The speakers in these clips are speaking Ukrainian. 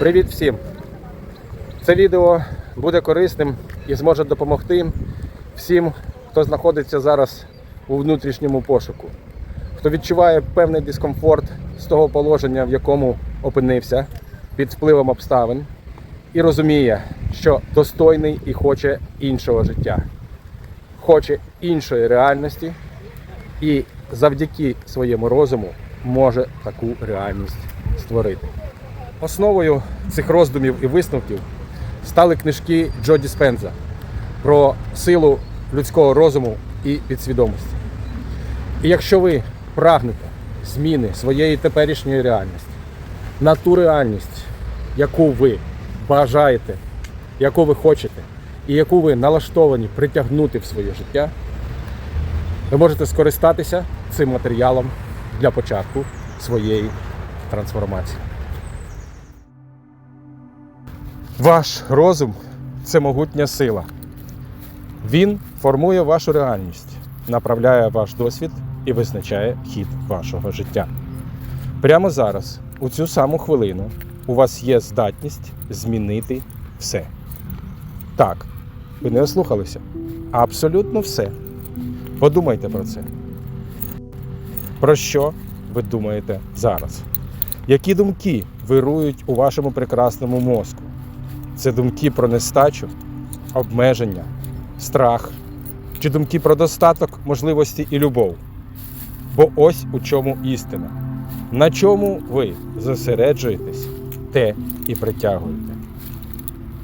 Привіт всім! Це відео буде корисним і зможе допомогти всім, хто знаходиться зараз у внутрішньому пошуку, хто відчуває певний дискомфорт з того положення, в якому опинився під впливом обставин, і розуміє, що достойний і хоче іншого життя, хоче іншої реальності і завдяки своєму розуму може таку реальність створити. Основою цих роздумів і висновків стали книжки Джо Діспенза про силу людського розуму і підсвідомості. І якщо ви прагнете зміни своєї теперішньої реальності на ту реальність, яку ви бажаєте, яку ви хочете, і яку ви налаштовані притягнути в своє життя, ви можете скористатися цим матеріалом для початку своєї трансформації. Ваш розум це могутня сила. Він формує вашу реальність, направляє ваш досвід і визначає хід вашого життя. Прямо зараз, у цю саму хвилину, у вас є здатність змінити все. Так, ви не ослухалися. Абсолютно все. Подумайте про це. Про що ви думаєте зараз? Які думки вирують у вашому прекрасному мозку? Це думки про нестачу, обмеження, страх чи думки про достаток, можливості і любов. Бо ось у чому істина. На чому ви зосереджуєтесь, те і притягуєте.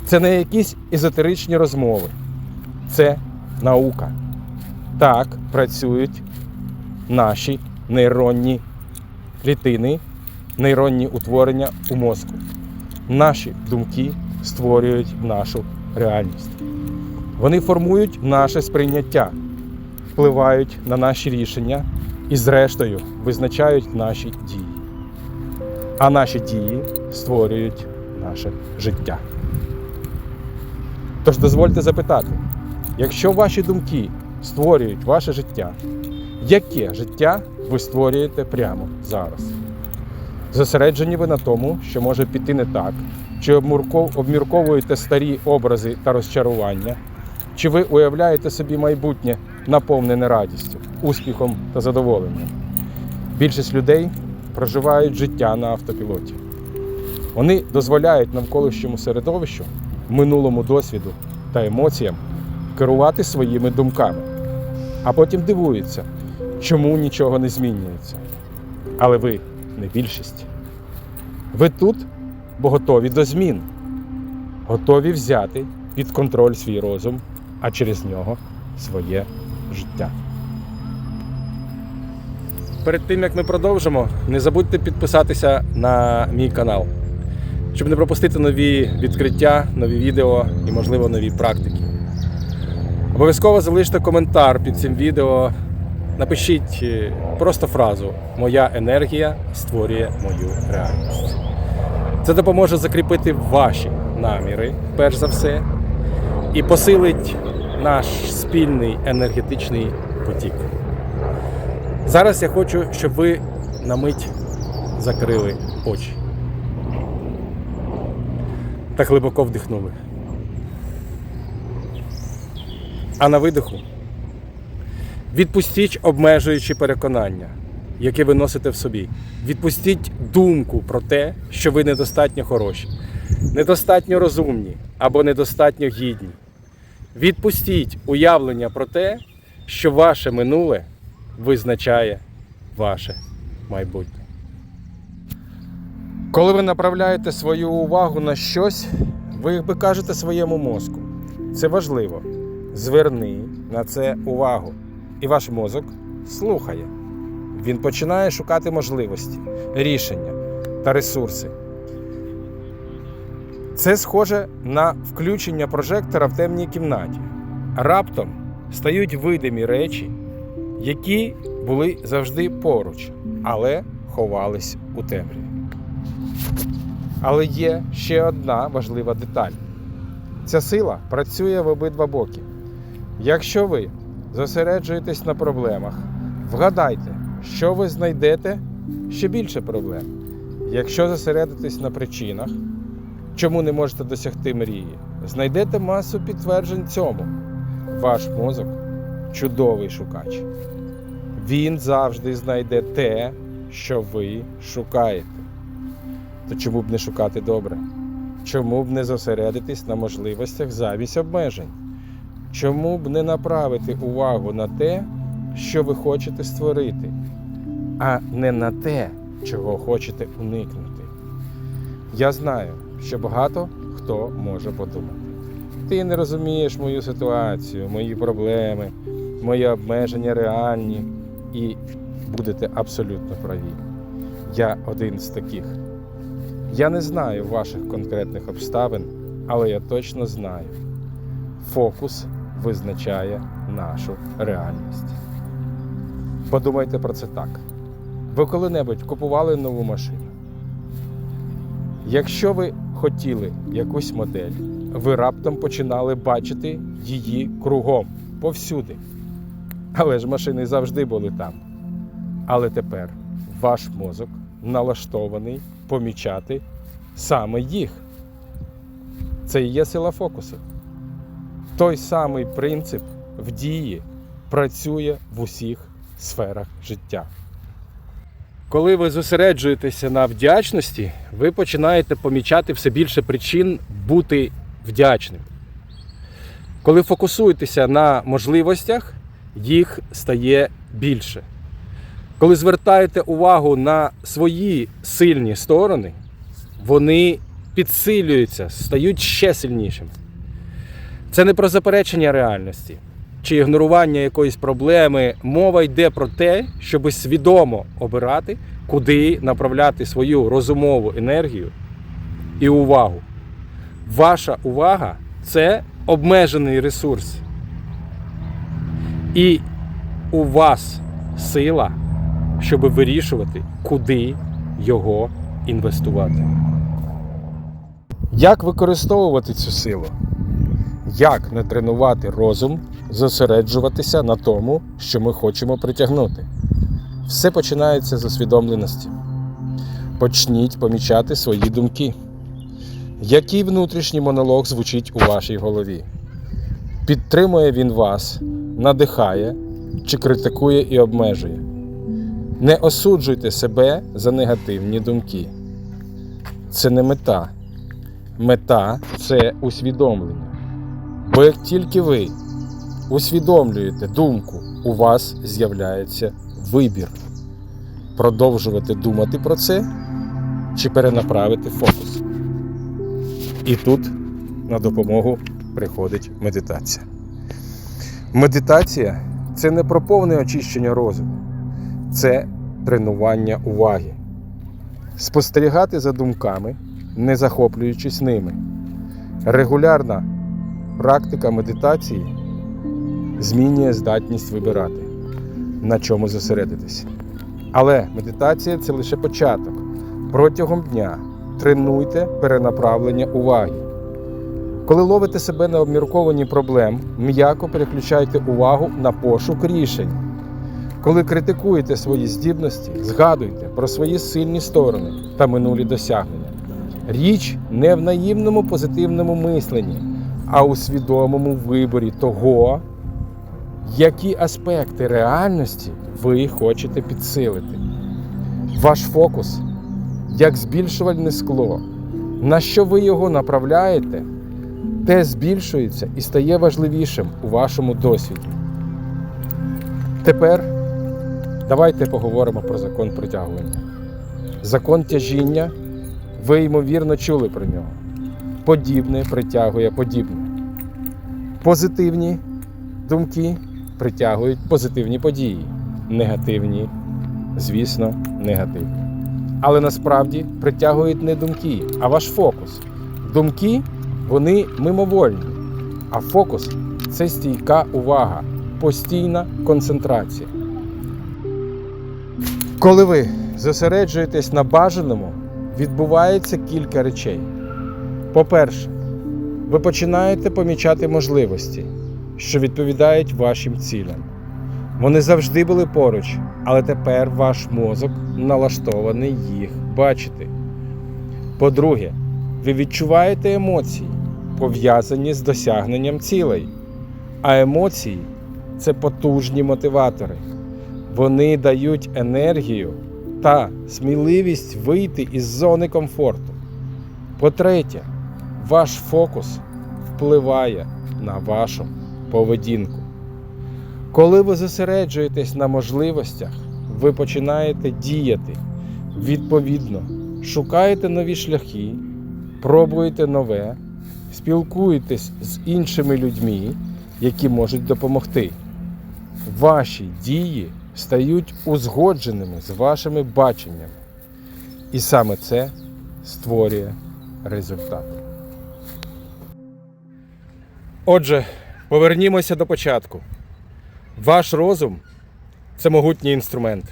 Це не якісь езотеричні розмови, це наука. Так працюють наші нейронні клітини, нейронні утворення у мозку. Наші думки створюють нашу реальність. Вони формують наше сприйняття, впливають на наші рішення і, зрештою, визначають наші дії. А наші дії створюють наше життя. Тож дозвольте запитати, якщо ваші думки створюють ваше життя, яке життя ви створюєте прямо зараз? Зосереджені ви на тому, що може піти не так, чи обмірковуєте старі образи та розчарування, чи ви уявляєте собі майбутнє наповнене радістю, успіхом та задоволенням. Більшість людей проживають життя на автопілоті. Вони дозволяють навколишньому середовищу, минулому досвіду та емоціям керувати своїми думками, а потім дивуються, чому нічого не змінюється. Але ви не більшість. Ви тут, бо готові до змін, готові взяти під контроль свій розум, а через нього своє життя. Перед тим як ми продовжимо, не забудьте підписатися на мій канал, щоб не пропустити нові відкриття, нові відео і, можливо, нові практики. Обов'язково залиште коментар під цим відео. Напишіть е, просто фразу Моя енергія створює мою реальність. Це допоможе закріпити ваші наміри, перш за все, і посилить наш спільний енергетичний потік. Зараз я хочу, щоб ви на мить закрили очі та глибоко вдихнули. А на видиху Відпустіть обмежуючі переконання, які ви носите в собі. Відпустіть думку про те, що ви недостатньо хороші, недостатньо розумні або недостатньо гідні. Відпустіть уявлення про те, що ваше минуле визначає ваше майбутнє. Коли ви направляєте свою увагу на щось, ви якби кажете своєму мозку. Це важливо. Зверни на це увагу. І ваш мозок слухає. Він починає шукати можливості, рішення та ресурси. Це схоже на включення прожектора в темній кімнаті. Раптом стають видимі речі, які були завжди поруч, але ховались у темряві. Але є ще одна важлива деталь. Ця сила працює в обидва боки. Якщо ви зосереджуєтесь на проблемах, вгадайте, що ви знайдете ще більше проблем. Якщо зосередитесь на причинах, чому не можете досягти мрії, знайдете масу підтверджень цьому. Ваш мозок чудовий шукач. Він завжди знайде те, що ви шукаєте. То чому б не шукати добре? Чому б не зосередитись на можливостях замість обмежень? Чому б не направити увагу на те, що ви хочете створити, а не на те, чого хочете уникнути? Я знаю, що багато хто може подумати. Ти не розумієш мою ситуацію, мої проблеми, мої обмеження реальні і будете абсолютно праві. Я один з таких. Я не знаю ваших конкретних обставин, але я точно знаю. Фокус визначає нашу реальність. Подумайте про це так. Ви коли-небудь купували нову машину? Якщо ви хотіли якусь модель, ви раптом починали бачити її кругом, повсюди. Але ж машини завжди були там. Але тепер ваш мозок налаштований помічати саме їх. Це і є сила фокусу. Той самий принцип в дії працює в усіх сферах життя. Коли ви зосереджуєтеся на вдячності, ви починаєте помічати все більше причин бути вдячним. Коли фокусуєтеся на можливостях, їх стає більше. Коли звертаєте увагу на свої сильні сторони, вони підсилюються, стають ще сильнішими. Це не про заперечення реальності чи ігнорування якоїсь проблеми. Мова йде про те, щоб свідомо обирати, куди направляти свою розумову енергію і увагу. Ваша увага це обмежений ресурс. І у вас сила, щоб вирішувати, куди його інвестувати. Як використовувати цю силу? Як не тренувати розум, зосереджуватися на тому, що ми хочемо притягнути? Все починається з усвідомленості. Почніть помічати свої думки. Який внутрішній монолог звучить у вашій голові? Підтримує він вас, надихає чи критикує і обмежує? Не осуджуйте себе за негативні думки. Це не мета. Мета це усвідомлення. Бо як тільки ви усвідомлюєте думку, у вас з'являється вибір продовжувати думати про це чи перенаправити фокус. І тут на допомогу приходить медитація. Медитація це не про повне очищення розуму, це тренування уваги. Спостерігати за думками, не захоплюючись ними. Регулярна практика медитації змінює здатність вибирати, на чому зосередитися. Але медитація це лише початок. Протягом дня тренуйте перенаправлення уваги. Коли ловите себе на обмірковані проблем, м'яко переключайте увагу на пошук рішень. Коли критикуєте свої здібності, згадуйте про свої сильні сторони та минулі досягнення. Річ не в наївному позитивному мисленні, а у свідомому виборі того, які аспекти реальності ви хочете підсилити. Ваш фокус як збільшувальне скло. На що ви його направляєте, те збільшується і стає важливішим у вашому досвіді. Тепер давайте поговоримо про закон притягування. Закон тяжіння, ви ймовірно чули про нього. Подібне притягує подібне. Позитивні думки притягують позитивні події, негативні, звісно, негативні. Але насправді притягують не думки, а ваш фокус. Думки вони мимовольні, а фокус це стійка увага, постійна концентрація. Коли ви зосереджуєтесь на бажаному, відбувається кілька речей. По-перше, ви починаєте помічати можливості, що відповідають вашим цілям. Вони завжди були поруч, але тепер ваш мозок налаштований їх бачити. По-друге, ви відчуваєте емоції, пов'язані з досягненням цілей. А емоції це потужні мотиватори. Вони дають енергію та сміливість вийти із зони комфорту. По-третє, ваш фокус впливає на вашу поведінку. Коли ви зосереджуєтесь на можливостях, ви починаєте діяти відповідно, шукаєте нові шляхи, пробуєте нове, спілкуєтесь з іншими людьми, які можуть допомогти. Ваші дії стають узгодженими з вашими баченнями. І саме це створює результат. Отже, повернімося до початку. Ваш розум це могутній інструмент.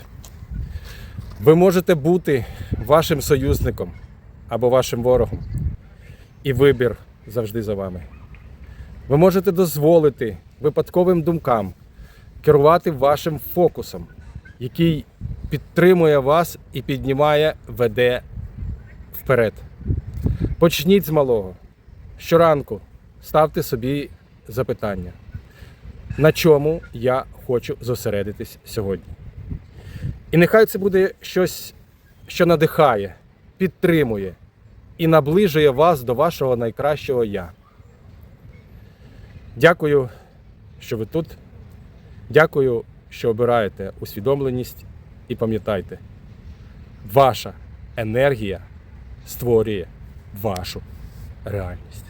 Ви можете бути вашим союзником або вашим ворогом. І вибір завжди за вами. Ви можете дозволити випадковим думкам керувати вашим фокусом, який підтримує вас і піднімає, веде вперед. Почніть з малого. Щоранку ставте собі запитання, на чому я хочу зосередитись сьогодні. І нехай це буде щось, що надихає, підтримує і наближує вас до вашого найкращого я. Дякую, що ви тут. Дякую, що обираєте усвідомленість і пам'ятайте, ваша енергія створює вашу реальність.